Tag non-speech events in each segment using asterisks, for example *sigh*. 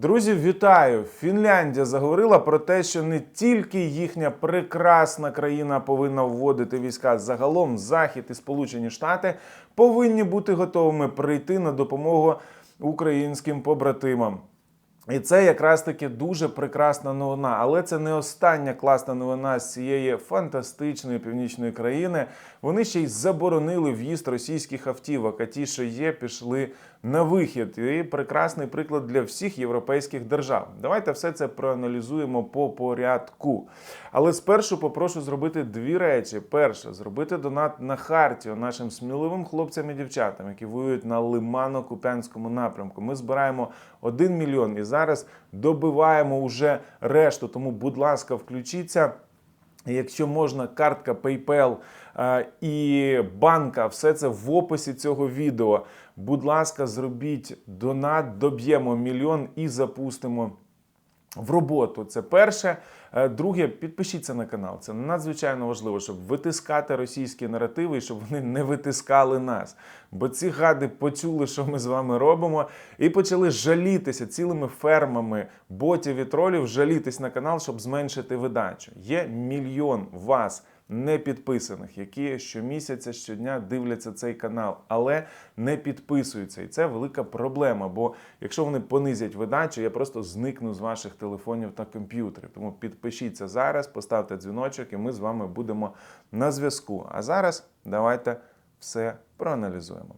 Друзі, вітаю! Фінляндія заговорила про те, що не тільки їхня прекрасна країна повинна вводити війська загалом, Захід і Сполучені Штати повинні бути готовими прийти на допомогу українським побратимам. І це якраз таки дуже прекрасна новина. Але це не остання класна новина з цієї фантастичної північної країни. Вони ще й заборонили в'їзд російських автівок, а ті, що є, пішли на вихід. І прекрасний приклад для всіх європейських держав. Давайте все це проаналізуємо по порядку. Але спершу попрошу зробити дві речі: перше, зробити донат на Хартію нашим сміливим хлопцям і дівчатам, які воюють на Лимано-Куп'янському напрямку. Ми збираємо 1 мільйон і зараз добиваємо уже решту. Тому, будь ласка, включіться. Якщо можна, картка PayPal е, і банка, все це в описі цього відео. Будь ласка, зробіть донат, доб'ємо мільйон і запустимо в роботу. Це перше. Е, Друге, підпишіться на канал. Це надзвичайно важливо, щоб витискати російські наративи і щоб вони не витискали нас. Бо ці гади почули, що ми з вами робимо, і почали жалітися цілими фермами ботів і тролів, жалітись на канал, щоб зменшити видачу. Є мільйон вас не підписаних, які щомісяця, щодня дивляться цей канал, але не підписуються. І це велика проблема. Бо якщо вони понизять видачу, я просто зникну з ваших телефонів та комп'ютерів. Тому підпишіться зараз, поставте дзвіночок, і ми з вами будемо на зв'язку. А зараз давайте все проаналізуємо.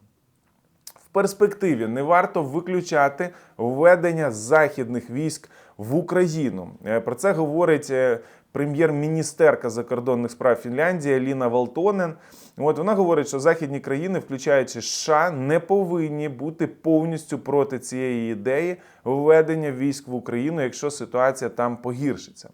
В перспективі не варто виключати введення західних військ в Україну. Е, Про це говорить е, прем'єр-міністерка закордонних справ Фінляндії Ліна Валтонен. От вона говорить, що західні країни, включаючи США, не повинні бути повністю проти цієї ідеї введення військ в Україну, якщо ситуація там погіршиться.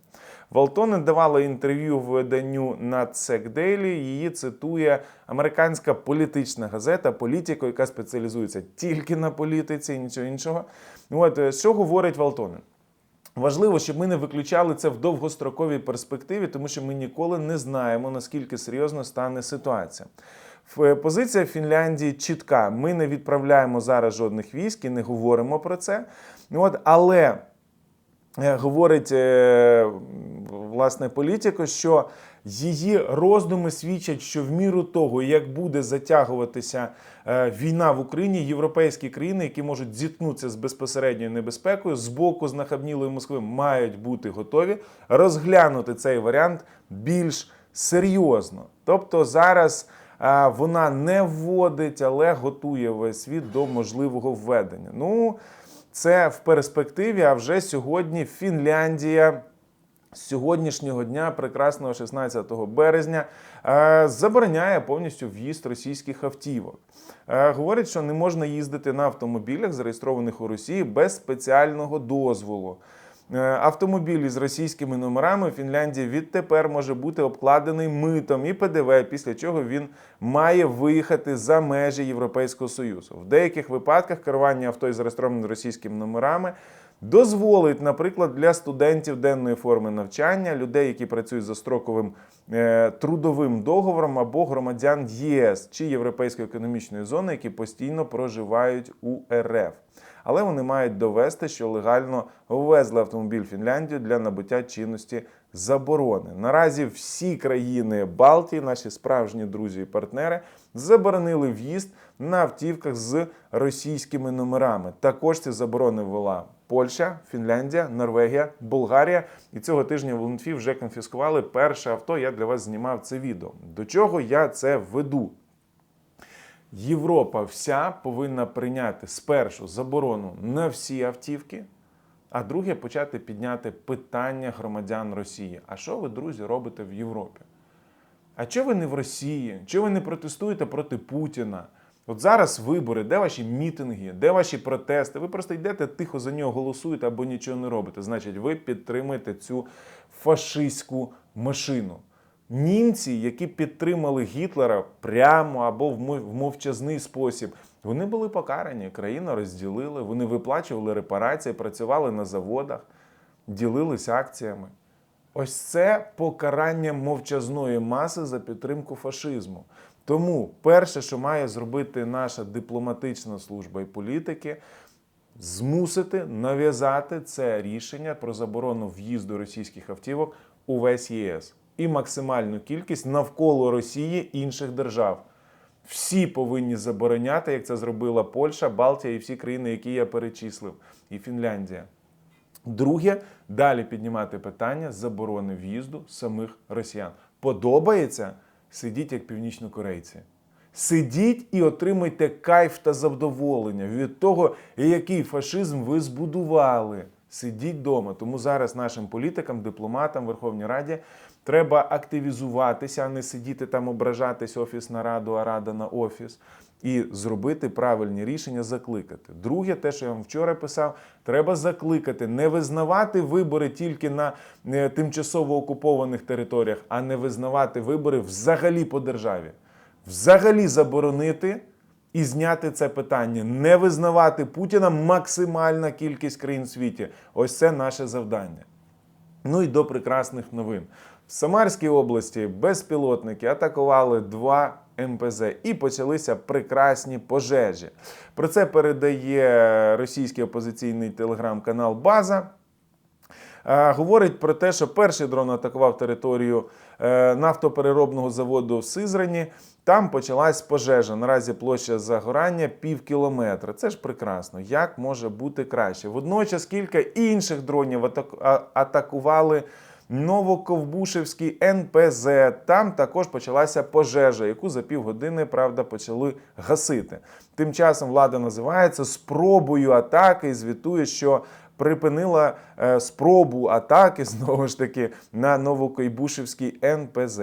Валтонен давала інтерв'ю виданню на Daily. Її цитує американська політична газета Політіко, яка спеціалізується тільки на політиці і нічого іншого. От е, що говорить Валтонен? Важливо, щоб ми не виключали це в довгостроковій перспективі, тому що ми ніколи не знаємо, наскільки серйозно стане ситуація. Е, Позиція Фінляндії чітка. Ми не відправляємо зараз жодних військ і не говоримо про це. От, але говорить е, власне політико, що її роздуми свідчать, що в міру того, як буде затягуватися е, війна в Україні, європейські країни, які можуть зіткнутися з безпосередньою небезпекою, з боку знахабнілої Москви, мають бути готові розглянути цей варіант більш серйозно. Тобто зараз е, вона не вводить, але готує весь світ до можливого введення. Ну, це в перспективі, а вже сьогодні Фінляндія з сьогоднішнього дня, прекрасного 16 березня, е, забороняє повністю в'їзд російських автівок. Е, Говорить, що не можна їздити на автомобілях, зареєстрованих у Росії, без спеціального дозволу. Е, Автомобіль з російськими номерами в Фінляндії відтепер може бути обкладений митом і ПДВ, після чого він має виїхати за межі Європейського Союзу. В деяких випадках керування авто із зареєстрованими російськими номерами дозволить, наприклад, для студентів денної форми навчання, людей, які працюють за строковим е, трудовим договором, або громадян ЄС чи Європейської економічної зони, які постійно проживають у РФ. Але вони мають довести, що легально ввезли автомобіль в Фінляндію для набуття чинності заборони. Наразі всі країни Балтії, наші справжні друзі і партнери, заборонили в'їзд на автівках з російськими номерами. Також ці заборони ввела Польща, Фінляндія, Норвегія, Болгарія. І цього тижня в ЛНФІ вже конфіскували перше авто. Я для вас знімав це відео. До чого я це веду? Європа вся повинна прийняти спершу заборону на всі автівки, а друге почати підняти питання громадян Росії. А що ви, друзі, робите в Європі? А чого ви не в Росії? Чого ви не протестуєте проти Путіна? От зараз вибори, де ваші мітинги, де ваші протести? Ви просто йдете тихо за нього голосуєте або нічого не робите. Значить, ви підтримуєте цю фашистську машину. Німці, які підтримали Гітлера прямо або в мовчазний спосіб, вони були покарані. Країну розділили, вони виплачували репарації, працювали на заводах, ділились акціями. Ось це покарання мовчазної маси за підтримку фашизму. Тому перше, що має зробити наша дипломатична служба і політики, змусити нав'язати це рішення про заборону в'їзду російських автівок у весь ЄС і максимальну кількість навколо Росії інших держав. Всі повинні забороняти, як це зробила Польща, Балтія і всі країни, які я перечислив, і Фінляндія. Друге, далі піднімати питання заборони в'їзду самих росіян. Подобається? Сидіть як північнокорейці. Сидіть і отримуйте кайф та задоволення від того, який фашизм ви збудували. Сидіть вдома. Тому зараз нашим політикам, дипломатам, Верховній Раді треба активізуватися, а не сидіти там, ображатись офіс на раду, а рада на офіс. І зробити правильні рішення, закликати. Друге, те, що я вам вчора писав, треба закликати, не визнавати вибори тільки на е, тимчасово окупованих територіях, а не визнавати вибори взагалі по державі. Взагалі заборонити і зняти це питання, не визнавати Путіна максимальна кількість країн в світі. Ось це наше завдання. Ну і до прекрасних новин. В Самарській області безпілотники атакували два МПЗ і почалися прекрасні пожежі. Про це передає російський опозиційний телеграм-канал База. Е, Говорить про те, що перший дрон атакував територію е, нафтопереробного заводу в Сизрані. Там почалась пожежа. Наразі площа загорання пів кілометра. Це ж прекрасно. Як може бути краще? Водночас кілька інших дронів атак- атакували Новоковбушевський НПЗ. Там також почалася пожежа, яку за півгодини, правда, почали гасити. Тим часом влада називається спробою атаки і звітує, що припинила спробу атаки *laughs* знову ж таки на Новокойбушевський НПЗ.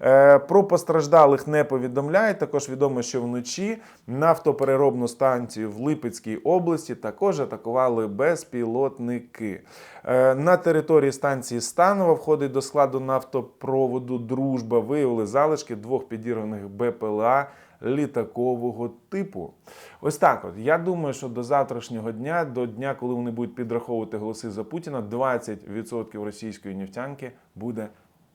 Е, про постраждалих не повідомляють. Також відомо, що вночі нафтопереробну станцію в Липецькій області також атакували безпілотники. Е, на території станції Станова входить до складу нафтопроводу Дружба. Виявили залишки двох підірваних БПЛА літакового типу. Ось так от. Я думаю, що до завтрашнього дня, до дня, коли вони будуть підраховувати голоси за Путіна, 20% російської нефтянки буде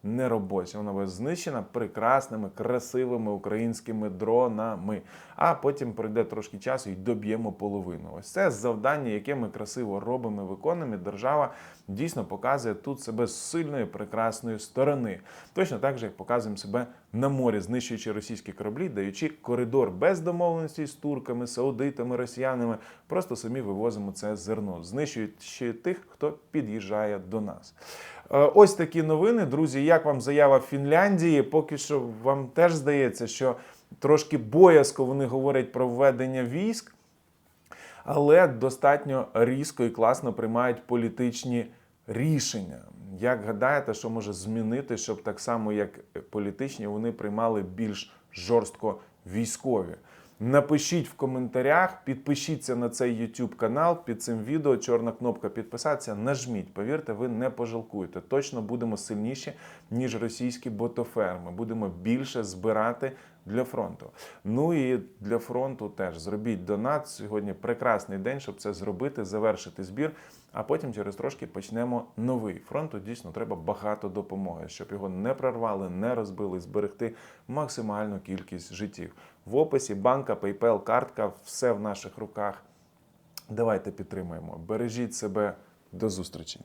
неробоча. Вона буде знищена прекрасними, красивими українськими дронами. А потім пройде трошки часу і доб'ємо половину. Ось це завдання, яке ми красиво робимо, виконуємо. Держава дійсно показує тут себе з сильної, прекрасної сторони. Точно так же, як показуємо себе на морі, знищуючи російські кораблі, даючи коридор без домовленості з турками, саудитами, росіянами. Просто самі вивозимо це зерно, знищуючи тих, хто під'їжджає до нас. Е, Ось такі новини, друзі. Як вам заява Фінляндії? Поки що вам теж здається, що трошки боязко вони говорять про введення військ, але достатньо різко і класно приймають політичні рішення. Як гадаєте, що може змінити, щоб так само, як політичні, вони приймали більш жорстко військові? Напишіть в коментарях, підпишіться на цей YouTube канал під цим відео. Чорна кнопка підписатися. Нажміть. Повірте, ви не пожалкуєте. Точно будемо сильніші, ніж російські ботоферми. Будемо більше збирати для фронту. Ну і для фронту теж зробіть донат. Сьогодні прекрасний день, щоб це зробити, завершити збір. А потім через трошки почнемо новий. Фронту дійсно треба багато допомоги, щоб його не прорвали, не розбили, зберегти максимальну кількість життів. В описі банка, PayPal, картка, все в наших руках. Давайте підтримаємо. Бережіть себе. До зустрічі.